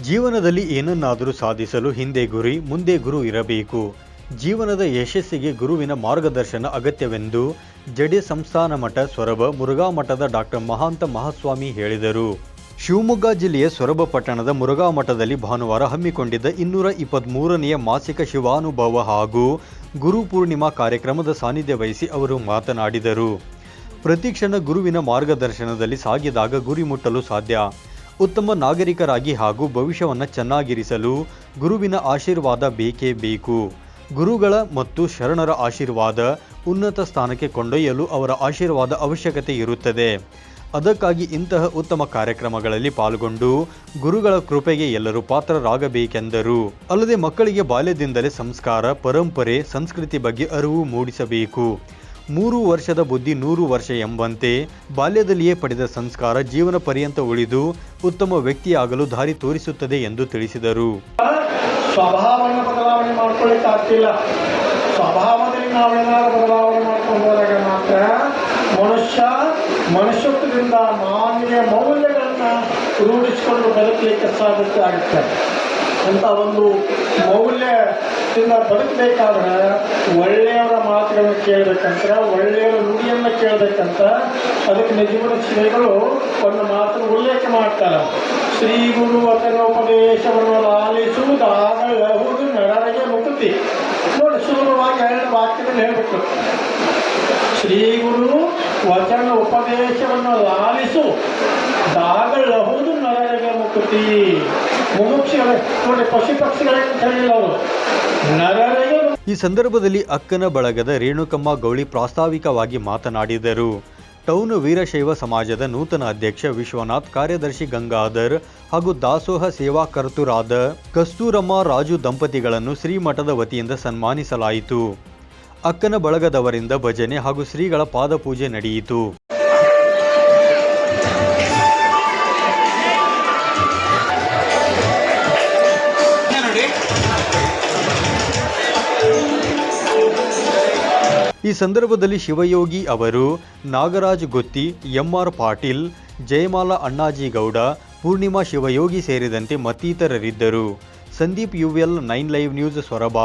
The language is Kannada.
ಜೀವನದಲ್ಲಿ ಏನನ್ನಾದರೂ ಸಾಧಿಸಲು ಹಿಂದೆ ಗುರಿ, ಮುಂದೆ ಗುರು ಇರಬೇಕು. ಜೀವನದ ಯಶಸ್ಸಿಗೆ ಗುರುವಿನ ಮಾರ್ಗದರ್ಶನ ಅಗತ್ಯವೆಂದು ಜಡೆ ಸಂಸ್ಥಾನ ಮಠ ಸೊರಬ ಮುರುಘಾ ಮಠದ ಡಾಕ್ಟರ್ ಮಹಾಂತ ಮಹಾಸ್ವಾಮಿ ಹೇಳಿದರು. ಶಿವಮೊಗ್ಗ ಜಿಲ್ಲೆಯ ಸೊರಬ ಪಟ್ಟಣದ ಮುರುಘಾ ಮಠದಲ್ಲಿ ಭಾನುವಾರ ಹಮ್ಮಿಕೊಂಡಿದ್ದ ಇನ್ನೂರ ಇಪ್ಪತ್ತ್ಮೂರನೆಯ ಮಾಸಿಕ ಶಿವಾನುಭವ ಹಾಗೂ ಗುರು ಪೂರ್ಣಿಮಾ ಕಾರ್ಯಕ್ರಮದ ಸಾನ್ನಿಧ್ಯ ವಹಿಸಿ ಅವರು ಮಾತನಾಡಿದರು. ಪ್ರತಿಕ್ಷಣ ಗುರುವಿನ ಮಾರ್ಗದರ್ಶನದಲ್ಲಿ ಸಾಗಿದಾಗ ಗುರಿ ಮುಟ್ಟಲು ಸಾಧ್ಯ. ಉತ್ತಮ ನಾಗರಿಕರಾಗಿ ಹಾಗೂ ಭವಿಷ್ಯವನ್ನು ಚೆನ್ನಾಗಿರಿಸಲು ಗುರುವಿನ ಆಶೀರ್ವಾದ ಬೇಕೇ ಬೇಕು. ಗುರುಗಳ ಮತ್ತು ಶರಣರ ಆಶೀರ್ವಾದ ಉನ್ನತ ಸ್ಥಾನಕ್ಕೆ ಕೊಂಡೊಯ್ಯಲು ಅವರ ಆಶೀರ್ವಾದ ಅವಶ್ಯಕತೆ ಇರುತ್ತದೆ. ಅದಕ್ಕಾಗಿ ಇಂತಹ ಉತ್ತಮ ಕಾರ್ಯಕ್ರಮಗಳಲ್ಲಿ ಪಾಲ್ಗೊಂಡು ಗುರುಗಳ ಕೃಪೆಗೆ ಎಲ್ಲರೂ ಪಾತ್ರರಾಗಬೇಕೆಂದರು. ಅಲ್ಲದೆ ಮಕ್ಕಳಿಗೆ ಬಾಲ್ಯದಿಂದಲೇ ಸಂಸ್ಕಾರ, ಪರಂಪರೆ, ಸಂಸ್ಕೃತಿ ಬಗ್ಗೆ ಅರಿವು ಮೂಡಿಸಬೇಕು. ಮೂರು ವರ್ಷದ ಬುದ್ಧಿ ನೂರು ವರ್ಷ ಎಂಬಂತೆ ಬಾಲ್ಯದಲ್ಲಿಯೇ ಪಡೆದ ಸಂಸ್ಕಾರ ಜೀವನ ಪರ್ಯಂತ ಉಳಿದು ಉತ್ತಮ ವ್ಯಕ್ತಿಯಾಗಲು ದಾರಿ ತೋರಿಸುತ್ತದೆ ಎಂದು ತಿಳಿಸಿದರು. ಸ್ವಭಾವವನ್ನು ಬದಲಾವಣೆ ಮಾಡ್ಕೊಳ್ಳಿಕ್ಕೆ ಆಗ್ತಿಲ್ಲ. ಸ್ವಭಾವದಲ್ಲಿ ನಾವೇನಾದ್ರು ಬದಲಾವಣೆ ಮಾಡ್ಕೊಂಡು ಹೋದಾಗ ಮಾತ್ರ ಮನುಷ್ಯ ಮನುಷ್ಯತ್ವದಿಂದ ಮಾನವೀಯ ಮೌಲ್ಯಗಳನ್ನ ರೂಢಿಸಿಕೊಂಡು ಬದುಕಲಿಕ್ಕೆ ಸಾಧ್ಯತೆ ಆಗುತ್ತೆ. ಅಂತ ಒಂದು ಮೌಲ್ಯದಿಂದ ಬದುಕಬೇಕಾದ್ರೆ ಮಾತುಗಳನ್ನು ಕೇಳಬೇಕಂತ ಒಳ್ಳೆಯ ನುಡಿಯನ್ನು ಕೇಳಬೇಕಂತ, ಅದಕ್ಕೆ ನಿಜಗುಣ ಶ್ರೀಗಳು ಒಂದು ಮಾತ್ರ ಉಲ್ಲೇಖ ಮಾಡ್ತಾರೆ. ಶ್ರೀ ಗುರು ವಚನೋಪದೇಶವನ್ನು ಲಾಲಿಸುವುದಾಗಲಹುದು ನರರಿಗೆ ಮುಕ್ತಿ. ನೋಡಿ, ಸುಲಭವಾಗಿ ಎರಡು ವಾಕ್ಯದಲ್ಲಿ ಹೇಳ್ಬೇಕು. ಶ್ರೀ ಗುರು ವಚನ ಉಪದೇಶವನ್ನು ಲಾಲಿಸು ದಾಗಲಹುದು ನರರಿಗೆ ಮುಕ್ತಿ. ಮುಮುಕ್ಷ ನೋಡಿ, ಪಶು ಪಕ್ಷಿಗಳಿಗೆ ಹೇಳಿಲ್ಲ ಅವರು. ನರರಿಗೆ ಈ ಸಂದರ್ಭದಲ್ಲಿ ಅಕ್ಕನ ಬಳಗದ ರೇಣುಕಮ್ಮ ಗೌಳಿ ಪ್ರಾಸ್ತಾವಿಕವಾಗಿ ಮಾತನಾಡಿದರು. ಟೌನ್ ವೀರಶೈವ ಸಮಾಜದ ನೂತನ ಅಧ್ಯಕ್ಷ ವಿಶ್ವನಾಥ್, ಕಾರ್ಯದರ್ಶಿ ಗಂಗಾಧರ್ ಹಾಗೂ ದಾಸೋಹ ಸೇವಾ ಕರ್ತುರಾದ ಕಸ್ತೂರಮ್ಮ ರಾಜು ದಂಪತಿಗಳನ್ನು ಶ್ರೀಮಠದ ವತಿಯಿಂದ ಸನ್ಮಾನಿಸಲಾಯಿತು. ಅಕ್ಕನ ಬಳಗದವರಿಂದ ಭಜನೆ ಹಾಗೂ ಶ್ರೀಗಳ ಪಾದಪೂಜೆ ನಡೆಯಿತು. ಈ ಸಂದರ್ಭದಲ್ಲಿ ಶಿವಯೋಗಿ ಅವರು ನಾಗರಾಜ್ ಗೊತ್ತಿ, ಎಂಆರ್ ಪಾಟೀಲ್, ಜಯಮಾಲ ಅಣ್ಣಾಜಿಗೌಡ ಪೂರ್ಣಿಮಾ ಶಿವಯೋಗಿ ಸೇರಿದಂತೆ ಮತ್ತಿತರರಿದ್ದರು. Sandeep UL nine live news Soraba.